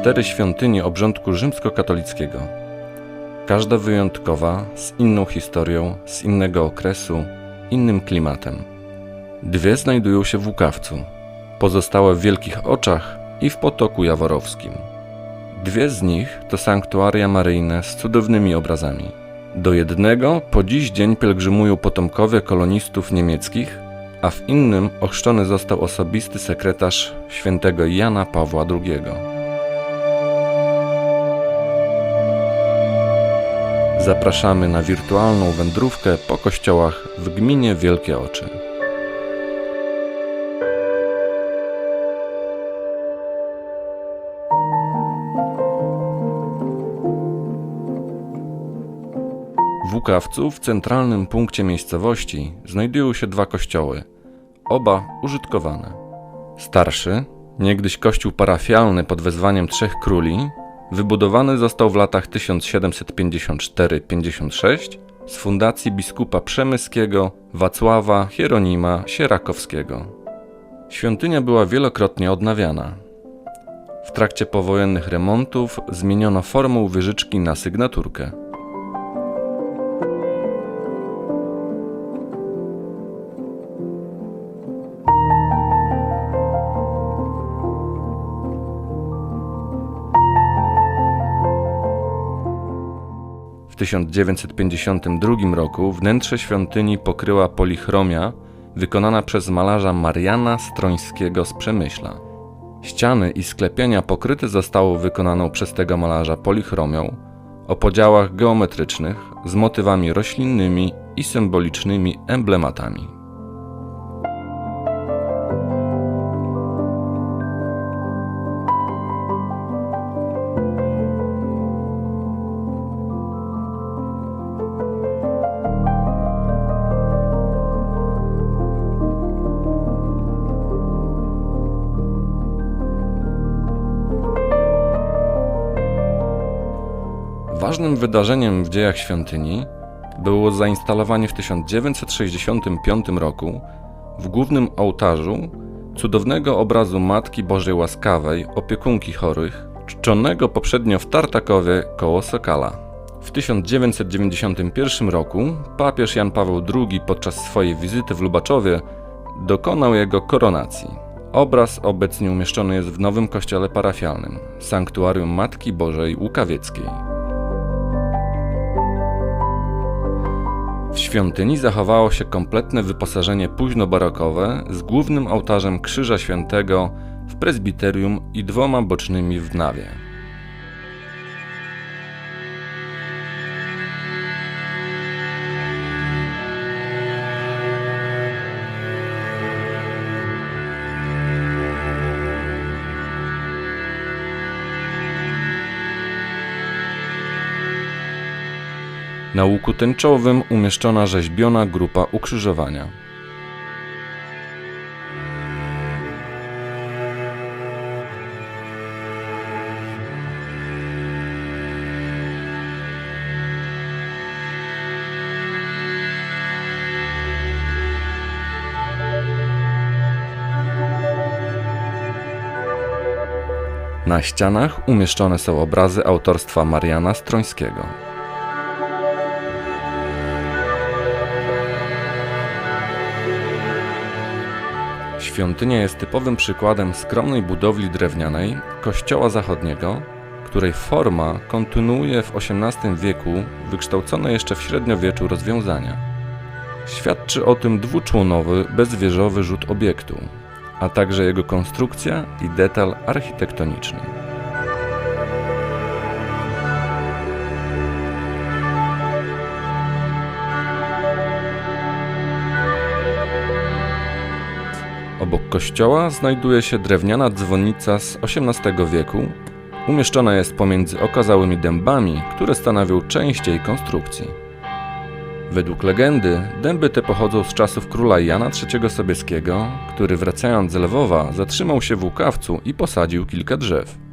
cztery świątynie obrządku rzymskokatolickiego. Każda wyjątkowa, z inną historią, z innego okresu, innym klimatem. Dwie znajdują się w Łukawcu, pozostałe w Wielkich Oczach i w Potoku Jaworowskim. Dwie z nich to sanktuaria maryjne z cudownymi obrazami. Do jednego po dziś dzień pielgrzymują potomkowie kolonistów niemieckich, a w innym ochrzczony został osobisty sekretarz świętego Jana Pawła II. Zapraszamy na wirtualną wędrówkę po kościołach w gminie Wielkie Oczy. W Łukawcu, w centralnym punkcie miejscowości, znajdują się dwa kościoły, oba użytkowane. Starszy, niegdyś kościół parafialny pod wezwaniem Trzech Króli, wybudowany został w latach 1754-56 z fundacji biskupa przemyskiego Wacława Hieronima Sierakowskiego. Świątynia była wielokrotnie odnawiana. W trakcie powojennych remontów zmieniono formę wyżyczki na sygnaturkę. 1952 roku wnętrze świątyni pokryła polichromia wykonana przez malarza Mariana Strońskiego z Przemyśla. Ściany i sklepienia pokryte zostało wykonaną przez tego malarza polichromią o podziałach geometrycznych z motywami roślinnymi i symbolicznymi emblematami. Wydarzeniem w dziejach świątyni było zainstalowanie w 1965 roku w głównym ołtarzu cudownego obrazu Matki Bożej Łaskawej, opiekunki chorych, czczonego poprzednio w Tartakowie koło Sokala. W 1991 roku papież Jan Paweł II podczas swojej wizyty w Lubaczowie dokonał jego koronacji. Obraz obecnie umieszczony jest w nowym kościele parafialnym, Sanktuarium Matki Bożej Łukawieckiej. W świątyni zachowało się kompletne wyposażenie późnobarokowe z głównym ołtarzem Krzyża Świętego w prezbiterium i dwoma bocznymi w nawie. Na łuku tęczowym umieszczona rzeźbiona grupa ukrzyżowania. Na ścianach umieszczone są obrazy autorstwa Mariana Strońskiego. Świątynia jest typowym przykładem skromnej budowli drewnianej kościoła zachodniego, której forma kontynuuje w XVIII wieku wykształcone jeszcze w średniowieczu rozwiązania. Świadczy o tym dwuczłonowy, bezwieżowy rzut obiektu, a także jego konstrukcja i detal architektoniczny. Obok kościoła znajduje się drewniana dzwonnica z XVIII wieku. Umieszczona jest pomiędzy okazałymi dębami, które stanowią część jej konstrukcji. Według legendy dęby te pochodzą z czasów króla Jana III Sobieskiego, który wracając z Lwowa zatrzymał się w Łukawcu i posadził kilka drzew.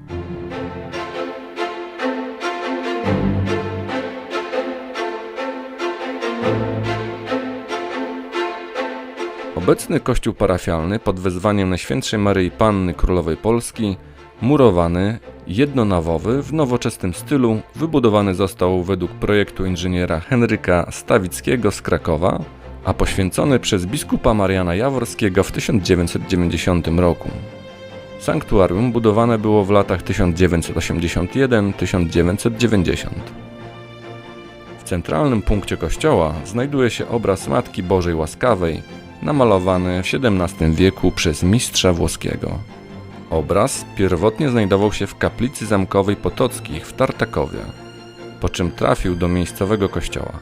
Obecny kościół parafialny pod wezwaniem Najświętszej Maryi Panny Królowej Polski Murowany, jednonawowy, w nowoczesnym stylu, wybudowany został według projektu inżyniera Henryka Stawickiego z Krakowa, a poświęcony przez biskupa Mariana Jaworskiego w 1990 roku. Sanktuarium budowane było w latach 1981-1990. W centralnym punkcie kościoła znajduje się obraz Matki Bożej Łaskawej, namalowany w XVII wieku przez mistrza włoskiego. Obraz pierwotnie znajdował się w kaplicy zamkowej Potockich w Tartakowie, po czym trafił do miejscowego kościoła.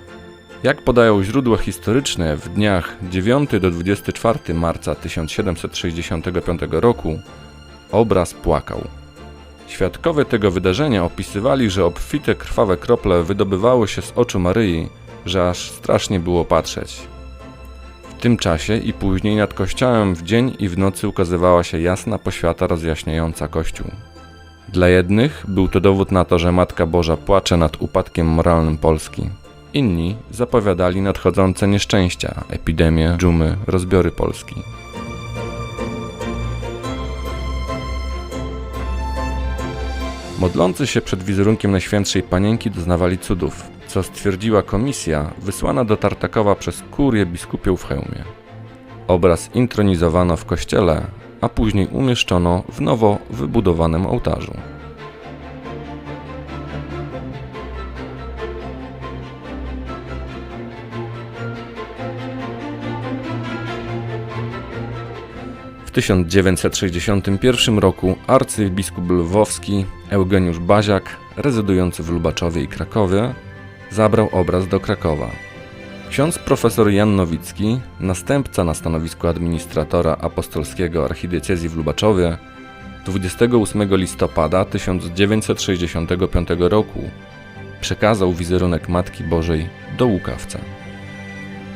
Jak podają źródła historyczne, w dniach 9 do 24 marca 1765 roku obraz płakał. Świadkowie tego wydarzenia opisywali, że obfite krwawe krople wydobywały się z oczu Maryi, że aż strasznie było patrzeć. W tym czasie i później nad kościołem w dzień i w nocy ukazywała się jasna poświata rozjaśniająca kościół. Dla jednych był to dowód na to, że Matka Boża płacze nad upadkiem moralnym Polski. Inni zapowiadali nadchodzące nieszczęścia, epidemie, dżumy, rozbiory Polski. Modlący się przed wizerunkiem Najświętszej Panienki doznawali cudów, co stwierdziła komisja wysłana do Tartakowa przez kurię biskupią w hełmie. Obraz intronizowano w kościele, a później umieszczono w nowo wybudowanym ołtarzu. W 1961 roku arcybiskup lwowski Eugeniusz Baziak, rezydujący w Lubaczowie i Krakowie, zabrał obraz do Krakowa. Ksiądz profesor Jan Nowicki, następca na stanowisku administratora apostolskiego archidiecezji w Lubaczowie, 28 listopada 1965 roku przekazał wizerunek Matki Bożej do Łukawca.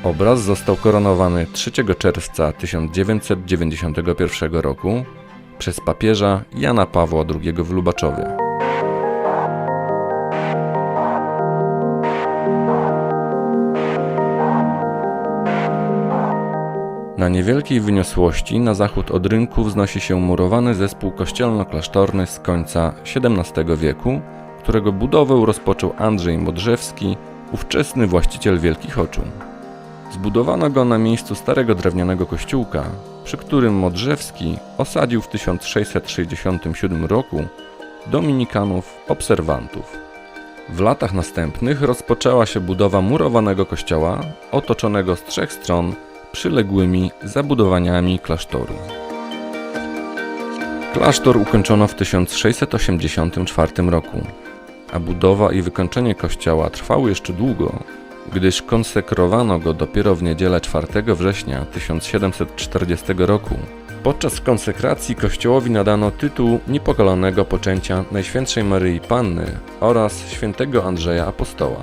Obraz został koronowany 3 czerwca 1991 roku przez papieża Jana Pawła II w Lubaczowie. Na niewielkiej wyniosłości na zachód od rynku wznosi się murowany zespół kościelno-klasztorny z końca XVII wieku, którego budowę rozpoczął Andrzej Modrzewski, ówczesny właściciel Wielkich Oczu. Zbudowano go na miejscu starego drewnianego kościółka, przy którym Modrzewski osadził w 1667 roku dominikanów obserwantów. W latach następnych rozpoczęła się budowa murowanego kościoła, otoczonego z trzech stron przyległymi zabudowaniami klasztoru. Klasztor ukończono w 1684 roku, a budowa i wykończenie kościoła trwały jeszcze długo, gdyż konsekrowano go dopiero w niedzielę 4 września 1740 roku. Podczas konsekracji kościołowi nadano tytuł niepokolonego poczęcia Najświętszej Maryi Panny oraz świętego Andrzeja Apostoła.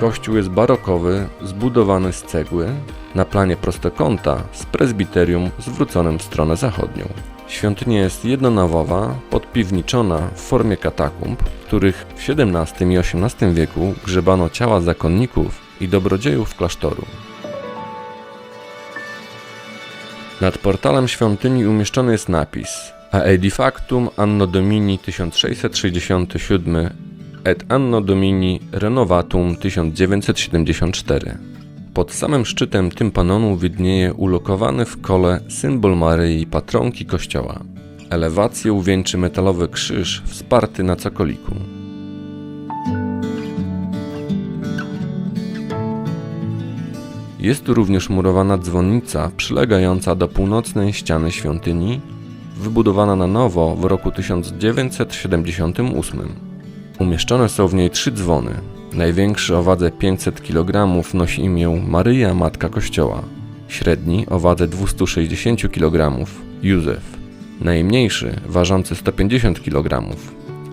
Kościół jest barokowy, zbudowany z cegły, na planie prostokąta z prezbiterium zwróconym w stronę zachodnią. Świątynia jest jednonawowa, podpiwniczona w formie katakumb, w których w XVII i XVIII wieku grzebano ciała zakonników i dobrodziejów klasztoru. Nad portalem świątyni umieszczony jest napis A edifactum anno domini 1667 et anno domini renovatum 1974. Pod samym szczytem tympanonu widnieje ulokowany w kole symbol Maryi patronki kościoła. Elewację uwieńczy metalowy krzyż wsparty na cokoliku. Jest tu również murowana dzwonnica przylegająca do północnej ściany świątyni, wybudowana na nowo w roku 1978. Umieszczone są w niej trzy dzwony. Największy o wadze 500 kg nosi imię Maryja Matka Kościoła. Średni o wadze 260 kg Józef. Najmniejszy, ważący 150 kg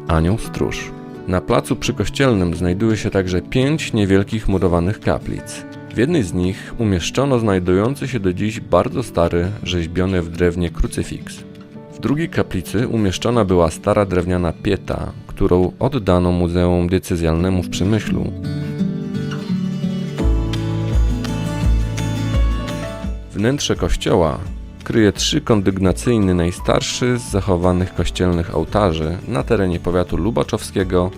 Anioł Stróż. Na placu przykościelnym znajduje się także pięć niewielkich murowanych kaplic. W jednej z nich umieszczono znajdujący się do dziś bardzo stary, rzeźbiony w drewnie krucyfiks. W drugiej kaplicy umieszczona była stara drewniana pieta, którą oddano Muzeum Decyzjalnemu w Przemyślu. Wnętrze kościoła kryje trzy kondygnacyjny najstarszy z zachowanych kościelnych ołtarzy na terenie powiatu lubaczowskiego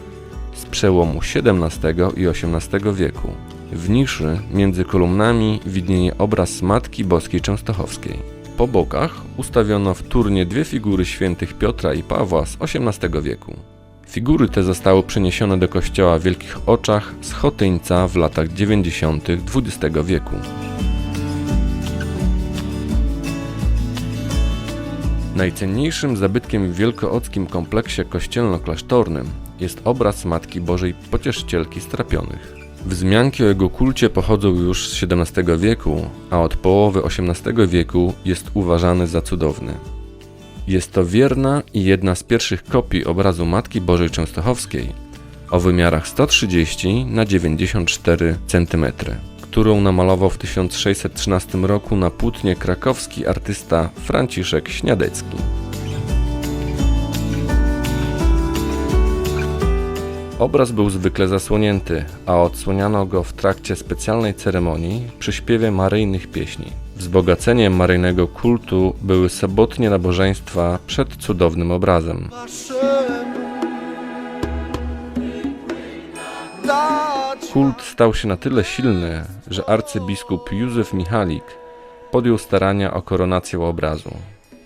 z przełomu XVII i XVIII wieku. W niszy między kolumnami widnieje obraz Matki Boskiej Częstochowskiej. Po bokach ustawiono wtórnie dwie figury świętych Piotra i Pawła z XVIII wieku. Figury te zostały przeniesione do kościoła w Wielkich Oczach z Chotyńca w latach 90. XX wieku. Najcenniejszym zabytkiem w wielkoockim kompleksie kościelno-klasztornym jest obraz Matki Bożej Pocieszcielki Strapionych. Wzmianki o jego kulcie pochodzą już z XVII wieku, a od połowy XVIII wieku jest uważany za cudowny. Jest to wierna i jedna z pierwszych kopii obrazu Matki Bożej Częstochowskiej o wymiarach 130 na 94 cm, którą namalował w 1613 roku na płótnie krakowski artysta Franciszek Śniadecki. Obraz był zwykle zasłonięty, a odsłaniano go w trakcie specjalnej ceremonii przy śpiewie maryjnych pieśni. Wzbogaceniem maryjnego kultu były sobotnie nabożeństwa przed cudownym obrazem. Kult stał się na tyle silny, że arcybiskup Józef Michalik podjął starania o koronację obrazu.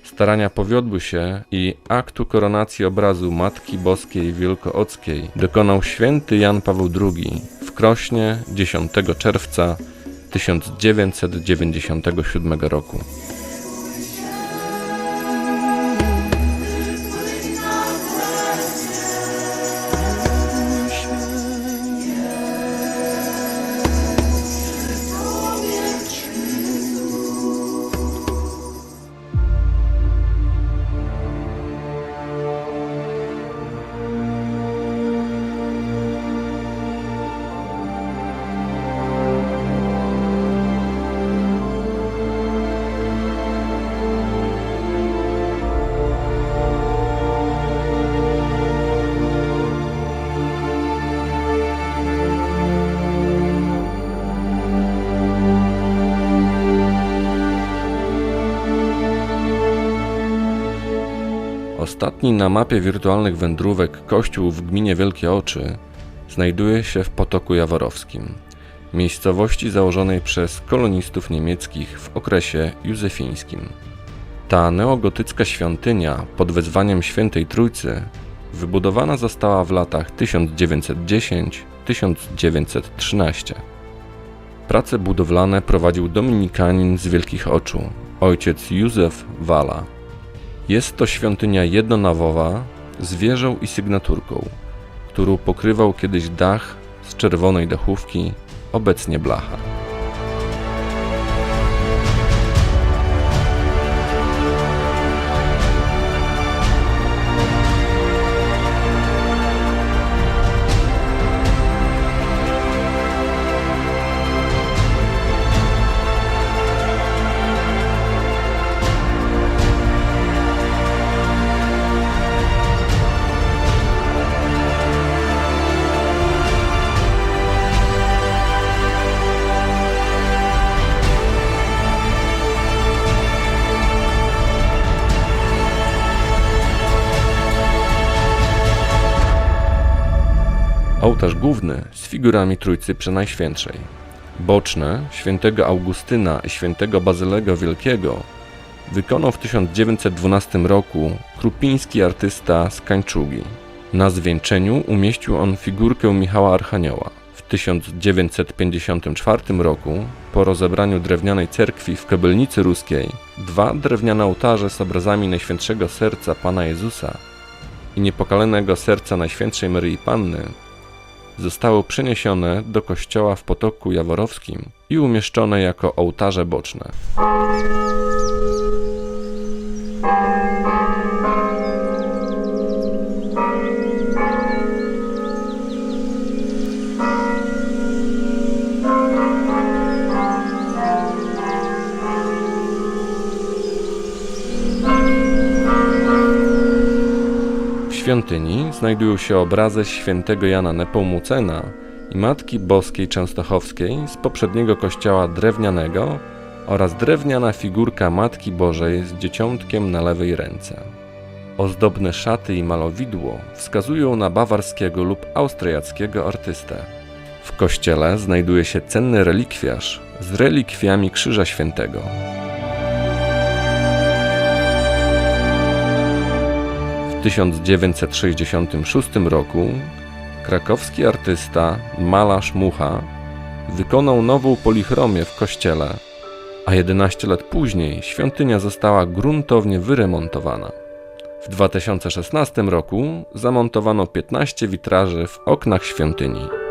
Starania powiodły się i aktu koronacji obrazu Matki Boskiej Wielkoockiej dokonał święty Jan Paweł II w Krośnie 10 czerwca 1997 roku. Ostatni na mapie wirtualnych wędrówek kościół w gminie Wielkie Oczy znajduje się w Potoku Jaworowskim, miejscowości założonej przez kolonistów niemieckich w okresie józefińskim. Ta neogotycka świątynia pod wezwaniem Świętej Trójcy wybudowana została w latach 1910-1913. Prace budowlane prowadził dominikanin z Wielkich Oczu, ojciec Józef Wala. Jest to świątynia jednonawowa z wieżą i sygnaturką, którą pokrywał kiedyś dach z czerwonej dachówki, obecnie blacha. Ołtarz główny z figurami Trójcy Przenajświętszej. Boczne świętego Augustyna i świętego Bazylego Wielkiego wykonał w 1912 roku krupiński artysta z Kańczugi. Na zwieńczeniu umieścił on figurkę Michała Archanioła. W 1954 roku, po rozebraniu drewnianej cerkwi w Kobylnicy Ruskiej, dwa drewniane ołtarze z obrazami Najświętszego Serca Pana Jezusa i Niepokalanego Serca Najświętszej Maryi Panny zostały przeniesione do kościoła w Potoku Jaworowskim i umieszczone jako ołtarze boczne. Świątyni znajdują się obrazy świętego Jana Nepomucena i Matki Boskiej Częstochowskiej z poprzedniego kościoła drewnianego oraz drewniana figurka Matki Bożej z dzieciątkiem na lewej ręce. Ozdobne szaty i malowidło wskazują na bawarskiego lub austriackiego artystę. W kościele znajduje się cenny relikwiarz z relikwiami Krzyża Świętego. 1966 roku krakowski artysta malarz Mucha wykonał nową polichromię w kościele, a 11 lat później świątynia została gruntownie wyremontowana. W 2016 roku zamontowano 15 witraży w oknach świątyni.